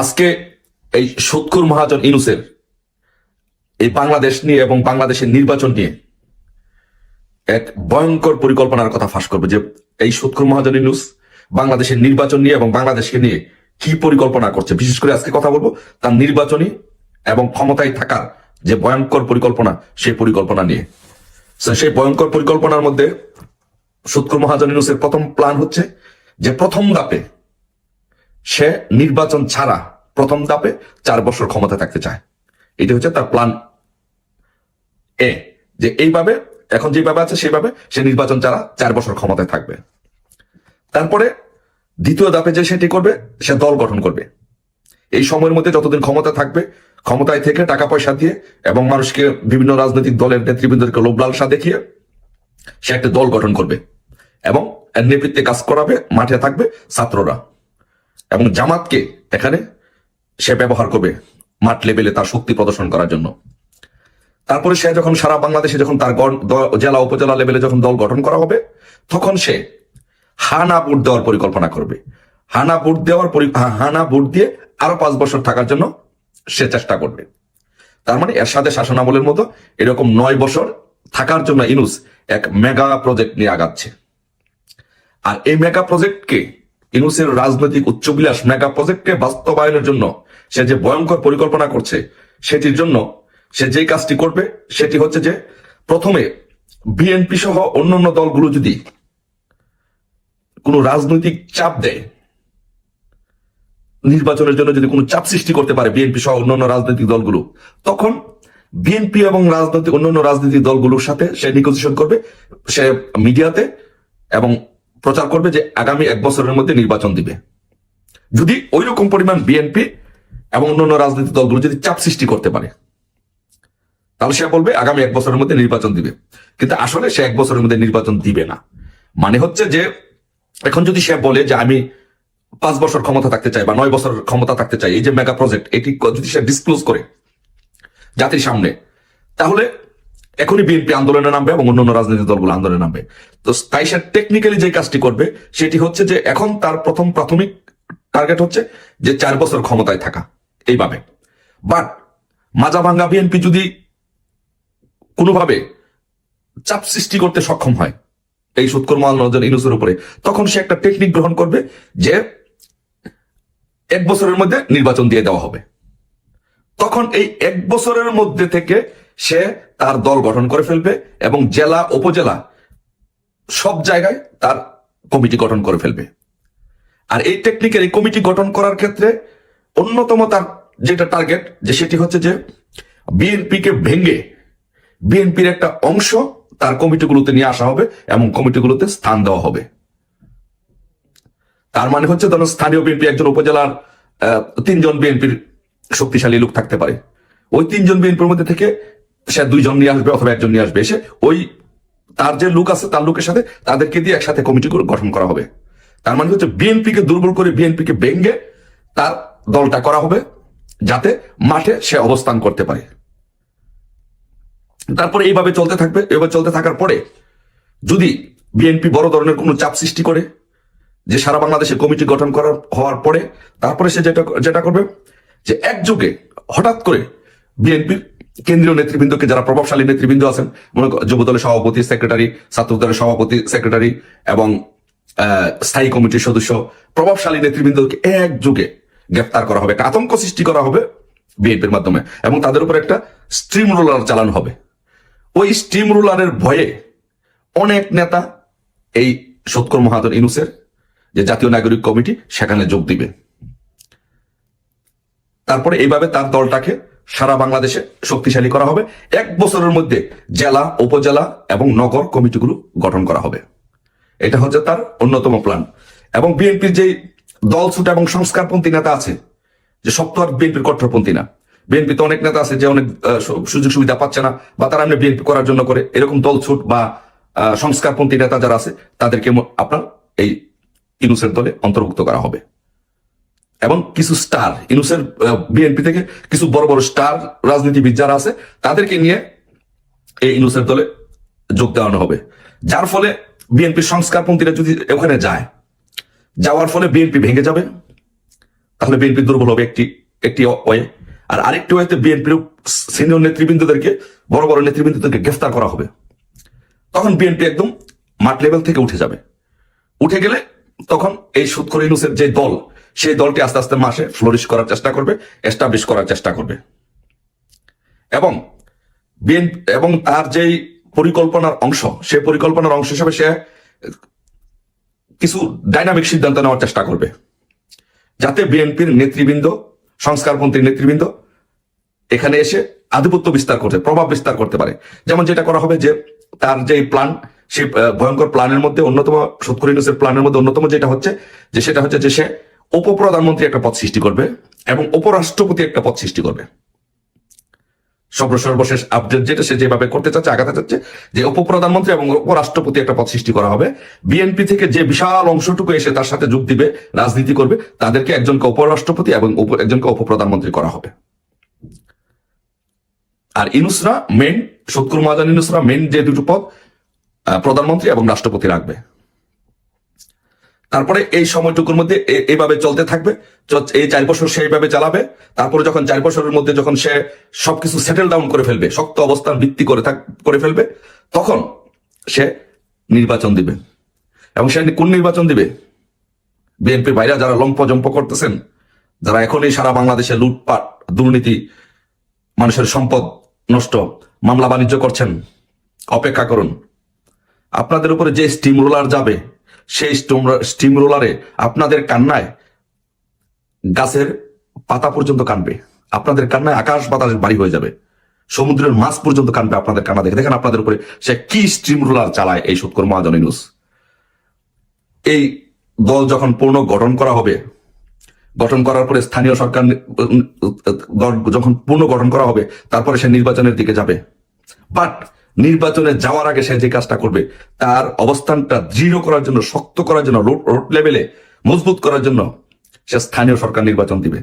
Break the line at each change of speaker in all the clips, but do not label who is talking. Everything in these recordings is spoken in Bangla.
আজকে এই সৎকুর মহাজন ইনুসের এই বাংলাদেশ নিয়ে এবং বাংলাদেশের নির্বাচন নিয়ে এক ভয়ঙ্কর পরিকল্পনার কথা ফাঁস করবে যে এই সৎকুর মহাজন ইনুস বাংলাদেশের নির্বাচন নিয়ে এবং বাংলাদেশকে নিয়ে কি পরিকল্পনা করছে? বিশেষ করে আজকে কথা বলব তার নির্বাচনী এবং ক্ষমতায় থাকার যে ভয়ঙ্কর পরিকল্পনা, সেই পরিকল্পনা নিয়ে। সেই ভয়ঙ্কর পরিকল্পনার মধ্যে সৎকুর মহাজন ইনুসের প্রথম প্ল্যান হচ্ছে যে প্রথম ধাপে সে নির্বাচন ছাড়া প্রথম ধাপে চার বছর ক্ষমতা থাকতে চায়। এটি হচ্ছে তার প্ল্যান এ যে এইভাবে, এখন যেভাবে আছে সেইভাবে সে নির্বাচন ছাড়া চার বছর ক্ষমতায় থাকবে। তারপরে দ্বিতীয় ধাপে যে সেটি করবে, সে দল গঠন করবে। এই সময়ের মধ্যে যতদিন ক্ষমতা থাকবে, ক্ষমতায় থেকে টাকা পয়সা দিয়ে এবং মানুষকে বিভিন্ন রাজনৈতিক দলের নেতৃবৃন্দকে লোভ লালসা দেখিয়ে সে একটা দল গঠন করবে এবং নেতৃত্বে কাজ করাবে, মাঠে থাকবে ছাত্ররা। এবং জামাতকে এখানে সে ব্যবহার করবে মাঠ লেভেলে তার শক্তি প্রদর্শন করার জন্য। তারপরে সে যখন সারা বাংলাদেশে যখন তার জেলা, উপজেলা লেভেলে যখন দল গঠন করা হবে, তখন সে হানা ভোট দেওয়ার পরিকল্পনা করবে। হানা ভোট দেওয়ার হানা ভোট দিয়ে আরও পাঁচ বছর থাকার জন্য সে চেষ্টা করবে। তার মানে এর সাথে শাসনামলের মতো এরকম নয় বছর থাকার জন্য ইনুস এক মেগা প্রজেক্ট নিয়ে আগাচ্ছে। আর এই মেগা প্রজেক্টকে ইনুসের রাজনৈতিক উচ্চবিলাস মেগা প্রজেক্টকে বাস্তবায়নের জন্য সে যে ভয়ঙ্কর পরিকল্পনা করছে, সেটির জন্য সে যেই কাজটি করবে, সেটি হচ্ছে যে প্রথমে বিএনপি সহ অন্যান্য দলগুলো যদি কোনো রাজনৈতিক চাপ দেয়, নির্বাচনের জন্য যদি কোনো চাপ সৃষ্টি করতে পারে বিএনপি সহ অন্যান্য রাজনৈতিক দলগুলো, তখন বিএনপি এবং রাজনৈতিক অন্যান্য রাজনৈতিক দলগুলোর সাথে সে নিগোসিয়েশন করবে, সে মিডিয়াতে এবং প্রচার করবে যে আগামী এক বছরের মধ্যে নির্বাচন দিবে। যদি ওই রকম পরিমাণ বিএনপি এবং অন্যান্য রাজনৈতিক দলগুলো যদি চাপ সৃষ্টি করতে পারে, তাহলে সে বলবে আগামী এক বছরের মধ্যে নির্বাচন দিবে। কিন্তু আসলে সে এক বছরের মধ্যে নির্বাচন দিবে না। মানে হচ্ছে যে, এখন যদি সে বলে যে আমি পাঁচ বছর ক্ষমতা থাকতে চাই বা নয় বছর ক্ষমতা থাকতে চাই, এই যে মেগা প্রজেক্ট, এটি যদি সে ডিসক্লোজ করে জাতির সামনে, তাহলে এখনই বিএনপি আন্দোলনে নামবে এবং অন্যান্য রাজনৈতিক দলগুলো আন্দোলনে নামবে। তো তাই সে টেকনিক্যালি যে কাজটি করবে, সেটি হচ্ছে যে এখন তার প্রথম প্রাথমিক টার্গেট হচ্ছে যে চার বছর ক্ষমতায় থাকা, এইভাবে। বাট মাজা ভাঙ্গা বিএনপি যদি কোনোভাবে চাপ সৃষ্টি করতে সক্ষম হয়, এই সুৎকর মহানজন ইনুসের উপরে, তখন সে একটা টেকনিক গ্রহণ করবে যে এক বছরের মধ্যে নির্বাচন দিয়ে দেওয়া হবে। তখন এই এক বছরের মধ্যে থেকে সে তার দল গঠন করে ফেলবে এবং জেলা, উপজেলা সব জায়গায় তার কমিটি গঠন করে ফেলবে। আর এই টেকনিকের এই কমিটি গঠন করার ক্ষেত্রে অন্যতম তার যেটা টার্গেট যে সেটি হচ্ছে যে বিএনপি কে ভেঙে বিএনপির একটা অংশ তার কমিটিগুলোতে নিয়ে আসা হবে এবং কমিটিগুলোতে স্থান দেওয়া হবে। তার মানে হচ্ছে ধরুন স্থানীয় বিএনপি একজন উপজেলার তিনজন বিএনপির শক্তিশালী লোক থাকতে পারে। ওই তিনজন বিএনপির মধ্যে থেকে সে দুইজন নিয়ে আসবে অথবা একজন নিয়ে আসবে। এসে ওই তার যে লোক আছে, তার লোকের সাথে তাদেরকে দিয়ে একসাথে কমিটি গঠন করা হবে। তার মানে হচ্ছে বিএনপিকে দুর্বল করে বিএনপিকে ভেঙ্গে তার দলটা করা হবে, যাতে মাঠে সে অবস্থান করতে পারে। তারপরে এইভাবে চলতে থাকবে। এভাবে চলতে থাকার পরে যদি বিএনপি বড় ধরনের কোনো চাপ সৃষ্টি করে, যে সারা বাংলাদেশে কমিটি গঠন করার হওয়ার পরে, তারপরে সে যেটা যেটা করবে, যে একযোগে হঠাৎ করে বিএনপির কেন্দ্রীয় নেতৃবৃন্দকে যারা প্রভাবশালী নেতৃবৃন্দ আছেন, মনে যুব দলের সভাপতি সেক্রেটারি ছাত্র দলের সভাপতি সেক্রেটারি এবং স্থায়ী কমিটির সদস্য, প্রভাবশালী নেতৃবৃন্দকে একযোগে গ্রেপ্তার করা হবে, একটা আতঙ্ক সৃষ্টি করা হবে বিএনপির মাধ্যমে এবং তাদের উপর একটা স্ট্রিম রোলার চালানো হবে। ওই স্ট্রিম রুলারের ভয়ে অনেক নেতা এই সৎকর মহাজন ইনুসের যে জাতীয় নাগরিক কমিটি, সেখানে যোগ দিবে। তারপরে এইভাবে তার দলটাকে সারা বাংলাদেশে শক্তিশালী করা হবে। এক বছরের মধ্যে জেলা, উপজেলা এবং নগর কমিটিগুলো গঠন করা হবে। এটা হচ্ছে তার অন্যতম প্ল্যান এবং বিএনপির যে দলছুট এবং সংস্কারপন্থী নেতা আছে, যে সব তো আর বিএনপির কট্টরপন্থী না। বিএনপি তো অনেক নেতা আছে যে অনেক সুযোগ সুবিধা পাচ্ছে না বা তারা এমনি বিএনপি করার জন্য করে। এরকম দলছুট বা সংস্কারপন্থী নেতা যারা আছে, তাদেরকে আপনার এই ইনুসের দলে অন্তর্ভুক্ত করা হবে। এবং কিছু স্টার, ইনুসের বিএনপি থেকে কিছু বড় বড় স্টার, রাজনীতিবিদ যারা আছে, তাদেরকে নিয়ে এই ইনুসের দলে যোগ দেওয়ানো হবে। যার ফলে বিএনপির সংস্কারপন্থীরা যদি ওখানে যায়, যাওয়ার ফলে বিএনপি ভেঙে যাবে। তাহলে বিএনপি দুর্বল হবে একটি একটি ওয়ে। আর আরেকটি ওয়েতে বিএনপির সিনিয়র নেতৃবৃন্দদেরকে, বড় বড় নেতৃবৃন্দদেরকে গ্রেফতার করা হবে। তখন বিএনপি একদম মাঠ লেভেল থেকে উঠে যাবে। উঠে গেলে তখন এই সুৎখর ইনুসের যে দল সেই দলটি আস্তে আস্তে মাসে ফ্লোরিশ করার চেষ্টা করবে এস্টাবলিশ করার চেষ্টা করবে। এবং এবং তার যেই পরিকল্পনার অংশ, সেই পরিকল্পনার অংশ হিসেবে সে কিছু ডাইনামিক সিদ্ধান্ত নেওয়ার চেষ্টা করবে। যাতে বিএনপির নেতৃবৃন্দ সংস্কারপন্থী নেতৃবৃন্দ এখানে এসে আধিপত্য বিস্তার করতে, প্রভাব বিস্তার করতে পারে। যেমন যেটা করা হবে যে, তার যে প্ল্যান সেই ভয়ঙ্কর প্ল্যানের মধ্যে অন্যতম সৎকর ইউনুসের প্ল্যানের মধ্যে অন্যতম যেটা হচ্ছে, যে সেটা হচ্ছে যে সে উপপ্রধানমন্ত্রী একটা পদ সৃষ্টি করবে এবং উপরাষ্ট্রপতি একটা পদ সৃষ্টি করবে। সর্ব সর্বশেষ আপডেট যেটা সে যেভাবে করতে চাচ্ছে, আগাতে চাচ্ছে, যে উপপ্রধানমন্ত্রী এবং উপরাষ্ট্রপতি একটা পদ সৃষ্টি করা হবে। বিএনপি থেকে যে বিশাল অংশটুকু এসে তার সাথে যোগ দিবে, রাজনীতি করবে, তাদেরকে একজনকে উপরাষ্ট্রপতি এবং একজনকে উপপ্রধানমন্ত্রী করা হবে। আর ইনুসরা মেন সৎকুর মহাজান ইনুসরা মেন যে দুটো পদ প্রধানমন্ত্রী এবং রাষ্ট্রপতি রাখবে। তারপরে এই সময়টুকুর মধ্যে এইভাবে চলতে থাকবে। এই চার বছর সেইভাবে চালাবে, তারপরে যখন চার বছরের মধ্যে যখন সে সবকিছু সেটেল ডাউন করে ফেলবে, শক্ত অবস্থান ভিত্তি করে থাক, করে ফেলবে, তখন সে নির্বাচন দিবে। এবং সে কোন নির্বাচন দিবে? বিএনপির বাইরে যারা লম্প জম্প করতেছেন, যারা এখনই সারা বাংলাদেশে লুটপাট, দুর্নীতি, মানুষের সম্পদ নষ্ট, মামলা বাণিজ্য করছেন, অপেক্ষা করুন। আপনাদের উপরে যে স্টিম রোলার যাবে সেই স্টিম রোলারে আপনাদের কান্নায় গাছের পাতা পর্যন্ত কানবে। আপনাদের কান্নায় আকাশ বাতাস বাড়ি হয়ে যাবে। সমুদ্রের মাছ পর্যন্ত কানবে আপনাদের কান্না দেখে। দেখেন আপনাদের উপরে সে কি স্টিম রোলার চালায় এই সুৎকর মহাজন ইউনুস এই দল যখন পূর্ণ গঠন করা হবে, গঠন করার পরে স্থানীয় সরকার যখন পূর্ণ গঠন করা হবে, তারপরে সে নির্বাচনের দিকে যাবে। বাট নির্বাচনে যাওয়ার আগে সে যে কাজটা করবে, তার অবস্থানটা দৃঢ় করার জন্য, শক্ত করার জন্য, রোড লেভেলে মজবুত করার জন্য সে স্থানীয় সরকার নির্বাচন দিবে।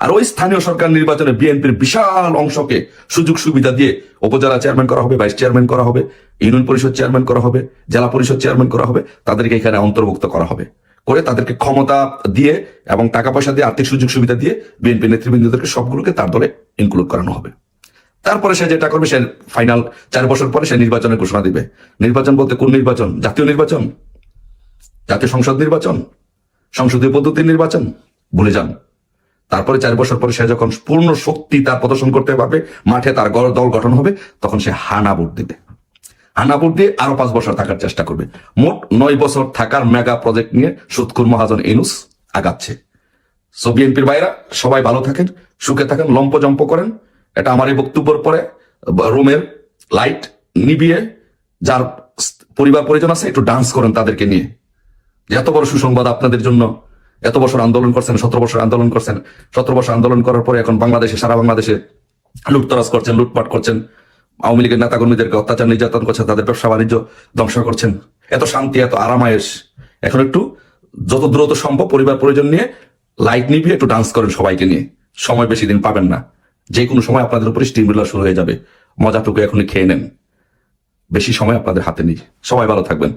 আর ওই স্থানীয় সরকার নির্বাচনে বিএনপির বিশাল অংশকে সুযোগ সুবিধা দিয়ে উপজেলা চেয়ারম্যান করা হবে, ভাইস চেয়ারম্যান করা হবে, ইউনিয়ন পরিষদ চেয়ারম্যান করা হবে, জেলা পরিষদ চেয়ারম্যান করা হবে, তাদেরকে এখানে অন্তর্ভুক্ত করা হবে। করে তাদেরকে ক্ষমতা দিয়ে এবং টাকা পয়সা দিয়ে আর্থিক সুযোগ সুবিধা দিয়ে বিএনপি নেতৃবৃন্দদেরকে সবগুলোকে তার দলে ইনক্লুড করানো হবে। তারপরে সে যেটা করবে, সে ফাইনাল চার বছর পরে সে নির্বাচনের ঘোষণা দিবে। নির্বাচন বলতে কোন নির্বাচন? জাতীয় নির্বাচন? জাতীয় সংসদ নির্বাচন? সংসদীয় পদ্ধতির নির্বাচন? ভুলে যান। তারপরে চার বছর পরে সে যখন পূর্ণ শক্তি তার প্রদর্শন করতে পারবে, মাঠে তার দল গঠন হবে, তখন সে হানা ভোট দিবে। হানা ভোট দিয়ে আরও পাঁচ বছর থাকার চেষ্টা করবে। মোট নয় বছর থাকার মেগা প্রজেক্ট নিয়ে সুৎকুর মহাজন ইনুস আগাচ্ছে। সো বিএনপির বাইরা সবাই ভালো থাকেন, সুখে থাকেন লম্প জম্প করেন। এটা আমার এই বক্তব্যের পরে রুমের লাইট নিবিয়ে যার পরিবার পরিজন আছে, একটু ডান্স করেন তাদেরকে নিয়ে। এত বড় সুসংবাদ আপনাদের জন্য। এত বছর আন্দোলন করছেন, সতেরো বছর আন্দোলন করছেন। সতেরো বছর আন্দোলন করার পরে এখন বাংলাদেশে, সারা বাংলাদেশে লুটতরাজ করছেন, লুটপাট করছেন। আওয়ামী লীগের নেতা কর্মীদেরকে অত্যাচার, নির্যাতন করছেন, তাদের ব্যবসা বাণিজ্য ধ্বংস করছেন। এত শান্তি, এত আরামায়েশ। এখন একটু যত দ্রুত সম্ভব পরিবার পরিজন নিয়ে লাইট নিভিয়ে একটু ডান্স করেন সবাইকে নিয়ে। সময় বেশি দিন পাবেন না। যে কোনো সময় আপনাদের উপরে স্টিম শুরু হয়ে যাবে। মজাটুকু এখনই খেয়ে নেন। বেশি সময় আপনাদের হাতে নেই। সবাই ভালো থাকবেন।